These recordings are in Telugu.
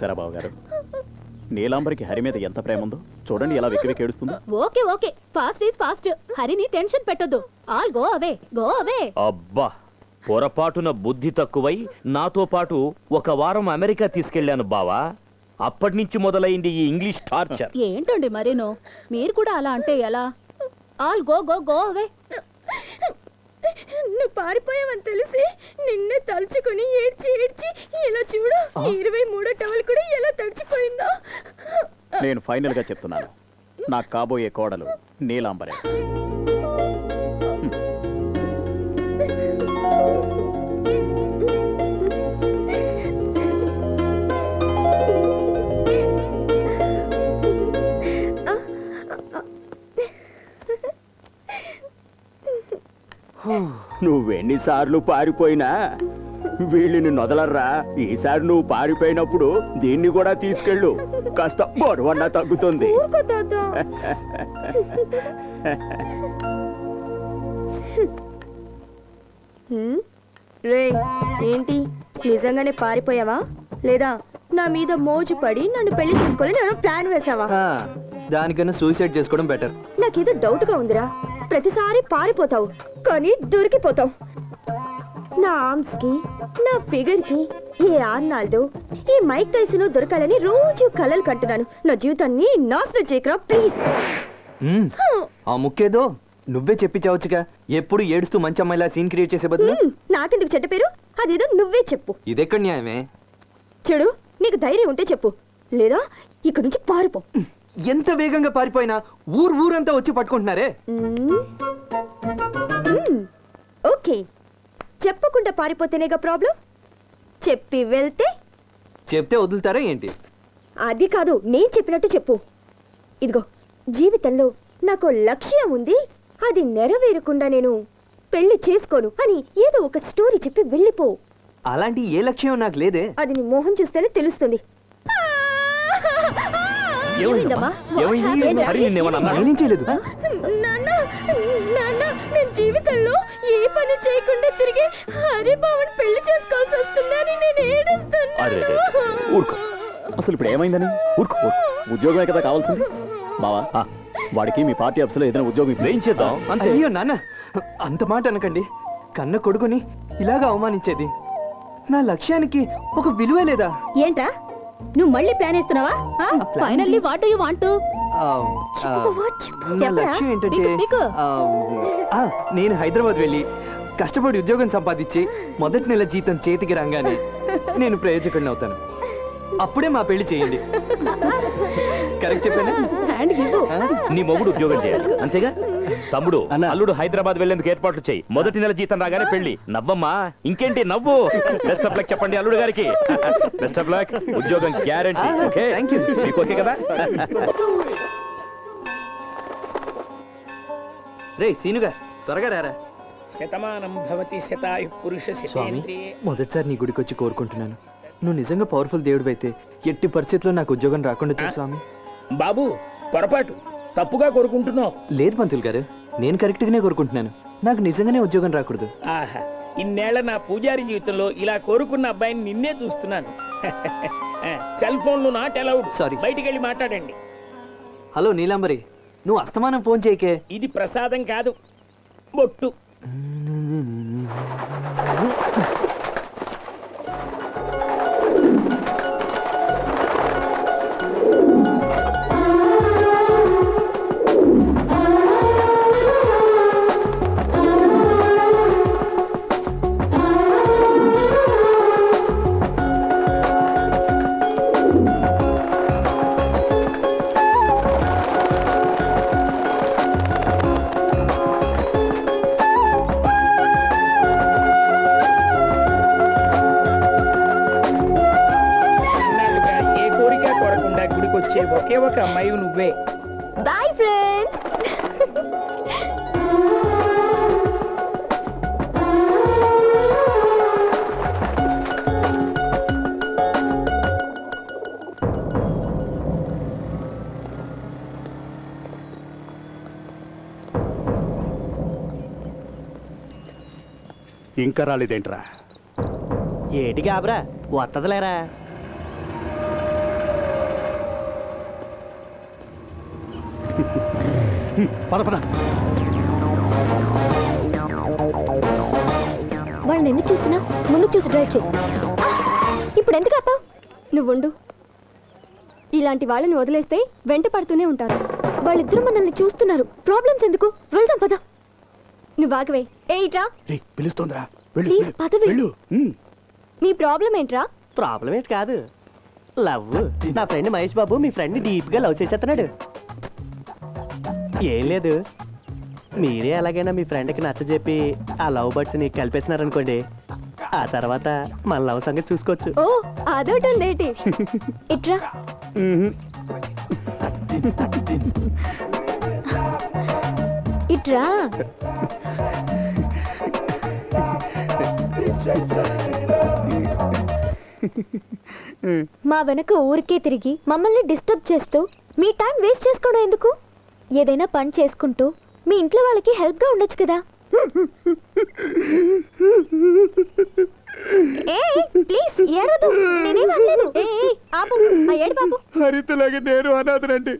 చూసారా బావగారు? నీలాంబరికి హరి మీద ఎంత ప్రేమ ఉందో చూడండి ఎలా వెక్కి వెక్కి ఏడుస్తుందో. Okay okay. Fast is fast హరిని టెన్షన్ పెట్టొద్దు. All go away go away అబ్బా పొరపాటున బుద్ధి తక్కువై నాతో పాటు ఒక వారం అమెరికా తీసుకెళ్ళాను బావా. అప్పటి నుంచి మొదలైంది ఈ ఇంగ్లీష్ టార్చర్. ఏంటండి మరీను? మీరు కూడా అలా అంటే ఎలా? All go go go away నువ్వు పారిపోయావని తెలిసి నిన్నే తలుచుకుని ఏడ్చి ఏడ్చి ఇలా చూడు ఇరవై మూడో టవల్ కూడా ఎలా తడిచిపోయిందో. నేను ఫైనల్గా చెప్తున్నాను. నాకు కాబోయే కోడలు నీలాంబరే. నువ్వెన్నిసార్లు పారిపోయినా వీళ్ళని నొదలర్రా. ఈసారి నువ్వు పారిపోయినప్పుడు దీన్ని కూడా తీసుకెళ్ళు. కాస్త బరువన్నా తగ్గుతుంది. ఊరుకో తాత. రే ఏంటి? నిజంగానే పారిపోయావా? లేదా నా మీద మోజు పడి నన్ను పెళ్ళి చేసుకోవాలి నేను ప్లాన్ వేసావా ఆ, దానికన్నా సూసైడ్ చేసుకోవడం బెటర్. నాకేదో డౌట్గా ఉందిరా. ప్రతిసారి పారిపోతావు కానీ దొరికిపోతావు. నా ఆర్మ్స్కి నా ఫిగర్కి ఏ ఆర్నాల్డో ఈ మైక్ టైసన్ దొరకాలని రోజు కలలు కంటున్నాను నా జీవితాన్ని నాశనం చేయకరా ప్లీజ్. ఆ ముక్కేదో నువ్వే చెప్పించవచ్చుగా ఎప్పుడు ఏడుస్తూ మంచి అమ్మాయిలా సీన్ క్రియేట్ చేసే బదులు? నాకెందుకు చెడ్డ పేరు? అదేదో నువ్వే చెప్పు. ఇదెక్కడ న్యాయమే? చెడు నీకు ధైర్యం ఉంటే చెప్పు. లేదా ఇక్కడి నుంచి పారిపో. ఎంత వేగంగా పారిపోయినా ఊరు ఊరంతా వచ్చి పట్టుకుంటున్నారే. ఓకే. చెప్పకుండా పారిపోతేనేగా ప్రాబ్లం? చెప్పి వెళ్తే? చెప్తే వదులుతారా ఏంటి? అది కాదు నేను చెప్పినట్టు చెప్పు. ఇదిగో జీవితంలో నాకు లక్ష్యం ఉంది. అది నెరవేరకుండా నేను పెళ్ళి చేసుకోను అని ఏదో ఒక స్టోరీ చెప్పి వెళ్ళిపో. అలాంటి ఏ లక్ష్యం నాకు లేదే. అది నీ మోహం చూస్తేనే తెలుస్తుంది. ఏమైందమ్మా? ఏమైంది? ఏంటి? హరి నిన్నేమన్నా అన్నాడా? నేనేం చేయలేదు. నాన్న నాన్న నేను జీవితంలో ఏ పని చేయకుండా తిరిగి హరిబాబుని పెళ్ళి చేసుకోవాల్సి వస్తుందని నేను అరే, అరే, ఏడుస్తున్నాను ఊరుకో. అసలు ఇప్పుడు ఏమైందని? ఊరుకో ఊరుకో. ఉద్యోగమే కదా కావాల్సింది. బావా ఆ. వాడికి మీ పార్టీ ఆఫీసులో ఏదైనా ఉద్యోగం ఇప్పించు. ఏం చేద్దాం? అంతే అయ్యో నాన్న. అంత మాట అనకండి. కన్న కొడుకుని ఇలాగా అవమానించేది. నా లక్ష్యానికి ఒక విలువే లేదా? ఏంటా? నువ్వు మళ్ళీ ప్లాన్ వేస్తున్నావా? ఫైనల్లీ వాట్ యు వాంట్ నేను హైదరాబాద్ వెళ్ళి కష్టపడి ఉద్యోగం సంపాదించి మొదటి నెల జీతం చేతికి రంగానే నేను ప్రయోజకుడిని అవుతాను. అప్పుడే మా పెళ్ళి చేయండి. కరెక్ట్ చెప్పానా? హ్యాండ్? నీ మొగుడు ఉద్యోగం చేయాలి. అంతేగా? తమ్ముడు అన్న. అల్లుడు హైదరాబాద్ వెళ్ళేందుకు ఏర్పాట్లు చేయి. మొదటి నెల జీతం రాగానే పెళ్ళి నవ్వమ్మా. ఇంకేంటి? నవ్వు. బెస్ట్ ఆఫ్ లక్ చెప్పండి అల్లుడు గారికి. బెస్ట్ ఆఫ్ లక్ ఉద్యోగం గ్యారంటీ ఓకే. మీకు ఓకే కదా? రే సీనుగా త్వరగా రారా. శతమానం భవతి శతాయు పురుష స్వామి మొదటిసారి నీ గుడికి వచ్చి కోరుకుంటున్నాను. నువ్వు నిజంగా పవర్ఫుల్ దేవుడు అయితే ఎట్టి పరిస్థితుల్లో నాకు ఉద్యోగం రాకుండా స్వామి. బాబు పొరపాటు. తప్పుగా కోరుకుంటున్నావు. లేదు పంతులు గారు నేను కరెక్ట్ గానే కోరుకుంటున్నాను. నాకు నిజంగానే ఉద్యోగం రాకూడదు. ఆహా ఇన్నేళ్ళ నా పూజారి జీవితంలో ఇలా కోరుకున్న అబ్బాయిని నిన్నే చూస్తున్నాను. సెల్ ఫోన్లు నాట్ అలౌడ్ Sorry. బయటికి వెళ్ళి మాట్లాడండి. హలో నీలాంబరి నువ్వు అస్తమానం ఫోన్ చేయకే. ఇది ప్రసాదం కాదు బొట్టు. ఒక అమ్మాయి నువ్వే బాయ్ ఫ్రెండ్స్ ఇంకా రాలేదేంట్రా? ఏటి కాబరా వత్తదిలేరా? పద పద. వాళ్ళని ఎందుకు చూస్తున్నా ముందు చూసి డ్రైవ్ చేయి! ఇప్పుడు ఎందుకు అప్ప నువ్వుండు. ఇలాంటి వాళ్ళని వదిలేస్తే వెంట పడుతూనే ఉంటారు. వాళ్ళిద్దరూ మనల్ని చూస్తున్నారు. ప్రాబ్లమ్స్ ఎందుకు? వెళ్దాం పద. నువ్వు ఆగవే. ఏ ఇట్రా. రేయ్, పిలుస్తోందిరా. వెళ్ళు ప్లీజ్ వెళ్ళు, పదవే. మీ ప్రాబ్లం ఏంట్రా? ప్రాబ్లం ఏంటి కాదు. లవ్. నా ఫ్రెండ్ మహేష్ బాబు మీ ఫ్రెండ్ డీప్గా లవ్ చేసేస్తున్నాడు. ఏం లేదు. మీరే ఎలాగైనా మీ ఫ్రెండ్కి నచ్చజెప్పి ఆ లవ్ బర్డ్స్ని కలిపేసినారనుకోండి. ఆ తర్వాత మన లవ్ సంగతి చూసుకోవచ్చు. ఓ అదొకటి ఉందేటి ఇట్రా. ఇట్రా. మా వెనక ఊరికే తిరిగి మమ్మల్ని డిస్టర్బ్ చేస్తూ మీ టైం వేస్ట్ చేసుకోవడం ఎందుకు? ఏదైనా పని చేసుకుంటూ మీ ఇంట్లో వాళ్ళకి హెల్ప్గా ఉండొచ్చు కదా. ఏ ప్లీజ్ ఏడవద్దు. నేనేం అనలేదు. ఆపు. ఆ ఏడు బాబు. హరితలాగా నేను అనాథనండి.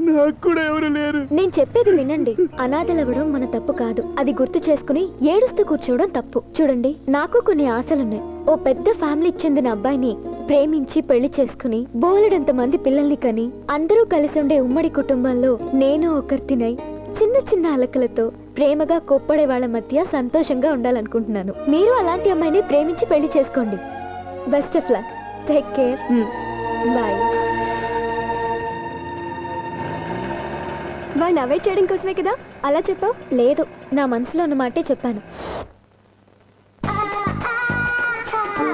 నాకు కూడా ఎవరు లేరు. నేను చెప్పేది వినండి. అనాథలవ్వడం మన తప్పు కాదు. అది గుర్తు చేసుకుని ఏడుస్తూ కూర్చోవడం తప్పు. చూడండి నాకు కొన్ని ఆశలున్నాయి. ఓ పెద్ద ఫ్యామిలీకి చెందిన అబ్బాయిని ప్రేమించి పెళ్ళి చేసుకుని బోలెడంత మంది పిల్లల్ని కని అందరూ కలిసి ఉండే ఉమ్మడి కుటుంబంలో నేను ఒకరితినై చిన్న చిన్న అలకలతో ప్రేమగా కొప్పడే వాళ్ళ మధ్య సంతోషంగా ఉండాలనుకుంటున్నాను. మీరు అలాంటి అమ్మాయిని ప్రేమించి పెళ్ళి చేసుకోండి. Best of luck take care bye వాడిని అవాయిడ్ చేయడం కోసమే కదా? అలా చెప్పావు? లేదు. నా మనసులో ఉన్న మాటే చెప్పాను. Go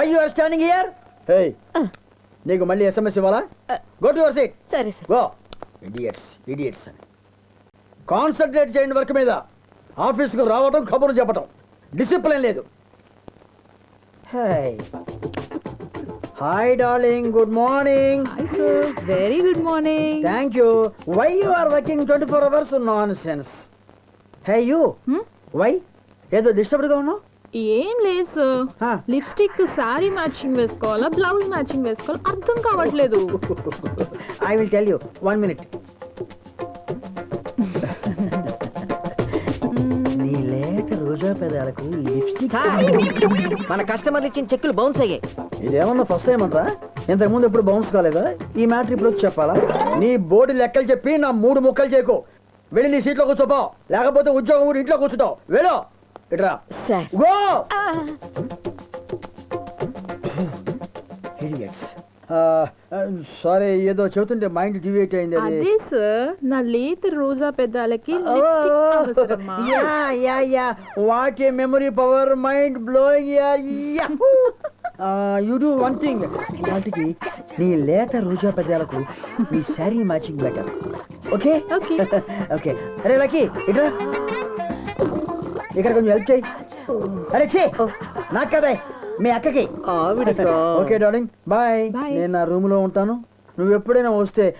why you are standing here hey నీకు మళ్ళీ ఎస్ఎంఎస్ ఇవ్వాలా? గో టు యువర్ సీట్ సరే సార్. గో ఇడియట్స్ ఇడియట్స్ అని. కాన్సన్ట్రేట్ చేయండి వర్క్ మీద. ఆఫీస్కు రావడం కబుర్లు చెప్పటం. డిసిప్లిన్ లేదు. Hi darling good morning very good morning thank you why you are working twenty four hours nonsense hey you why ఏదో డిస్టర్బ్డ్గా ఉన్నావు? ఏం లేదు. సార్. లిప్స్టిక్ సారీ మ్యాచింగ్ వేసుకోవాలా బ్లౌజ్ మ్యాచింగ్ వేసుకోవాలా అర్థం కావట్లేదు. I will tell you one minute నీ లేత రోజా పెదాలకు లిప్స్టిక్ మన కస్టమర్లు ఇచ్చిన చెక్కులు బౌన్స్ అయ్యాయి. ఇదేమన్నా ఫస్ట్ టైం అంటా? ఇంతకు ముందు ఎప్పుడు బౌన్స్ కాలేదా? ఈ మ్యాటర్ ఇప్పుడు వచ్చి చెప్పాలా? నీ బోర్డు లెక్కలు చెప్పి నా మూడు ముక్కలు చేయకు. వెళ్ళి నీ సీట్లో కూర్చోపో. లేకపోతే ఉద్యోగం ఊరి ఇంట్లో కూర్చుంటావు. వెళ్ళు. ఇట్రా. సార్. గో! సారీ ఏదో చెబుతుంటే మైండ్ డివేట్ అయింది అది. అదే సార్ నా లేత రోజా పెదాలకి లిప్స్టిక్ అవసరమా? Yeah yeah yeah. What a memory power mind blowing you. Do one thing వాటికి నీ లేత రోజా పెదాలకు నీ sari matching better okay Okay. Okay అరే లక్కీ ఇట్రా. ఇక్కడ కొంచెం హెల్ప్ చేయి. అరే చే నాకు కదా మీ అక్కకి. Okay darling. బాయ్. నేను నా రూమ్లో ఉంటాను. నువ్వు ఎప్పుడైనా వస్తే.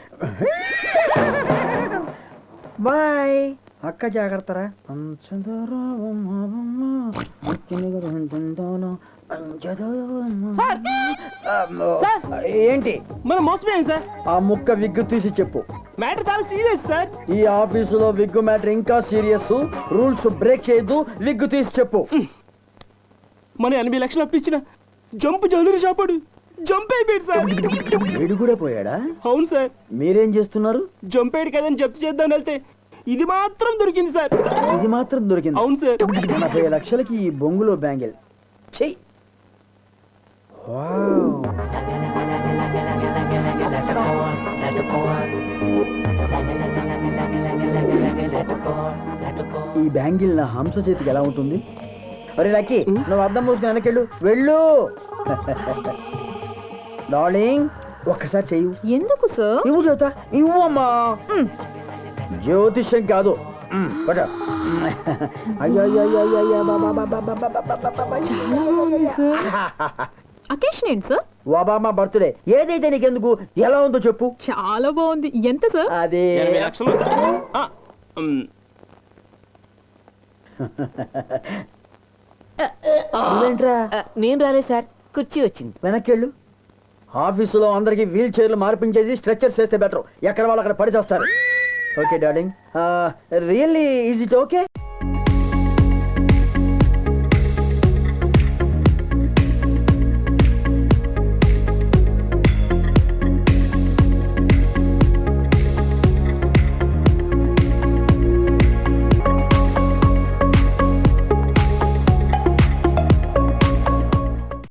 బాయ్. అక్క జాగ్రత్తరా? ఏంటి? మనం మోసపోయాం సార్? ఆ ముక్క విగ్గు తీసి చెప్పు. మ్యాటర్ చాలా సీరియస్ సార్. ఈ ఆఫీసులో విగ్గు మ్యాటర్ ఇంకా సీరియస్. రూల్స్ బ్రేక్ చేయొద్దు. విగ్గు తీసి చెప్పు. మన ఎనభై లక్షలు అప్పించిన జంప్ జల్లుని చాపాడు జంప్ అయిపోయాడు సార్. వీడు కూడా పోయాడా? అవును సార్. మీరేం చేస్తున్నారు? జంప్ అయ్యాడు కదని జప్తు చేద్దాం వెళ్తే ఇది మాత్రం దొరికింది సార్. ఇది మాత్రం దొరికింది. అవును సార్. నలభై లక్షలకి ఈ బొంగులో బ్యాంగిల్. చెయ్యి. ఈ బ్యాంగిల్ నా హంస చేతికి ఎలా ఉంటుంది? అరే లక్కి నువ్వు అర్థం మూసుకుని వెనకెళ్ళు. వెళ్ళు. డార్లింగ్ ఒక్కసారి చెయ్యు. ఎందుకు సార్? ఇవ్వు జ్యోత ఇవ్వమ్మా జ్యోతిష్యం కాదు. అయ్యో అయ్యో అయ్యో అయ్యో బాబా బాబా బాబా బాబా బాబా అకేషన్ ఏంటి సార్ ఒబామా బర్త్డే. ఏదైతే నీకెందుకు? ఎలా ఉందో చెప్పు. చాలా బాగుంది. ఎంత సార్ అదే. ఎనభై లక్షలు. ఆ, ఉమ్, నువ్వేంట్రా నేను రాలేదు సార్ కుర్చీ వచ్చింది. వెనక్కి ఆఫీసులో అందరికి వీల్ చైర్లు మార్పించేసి స్ట్రెచ్చర్స్ చేస్తే బెటర్. ఎక్కడ వాళ్ళు అక్కడ పడి చేస్తారు. Okay darling really is it okay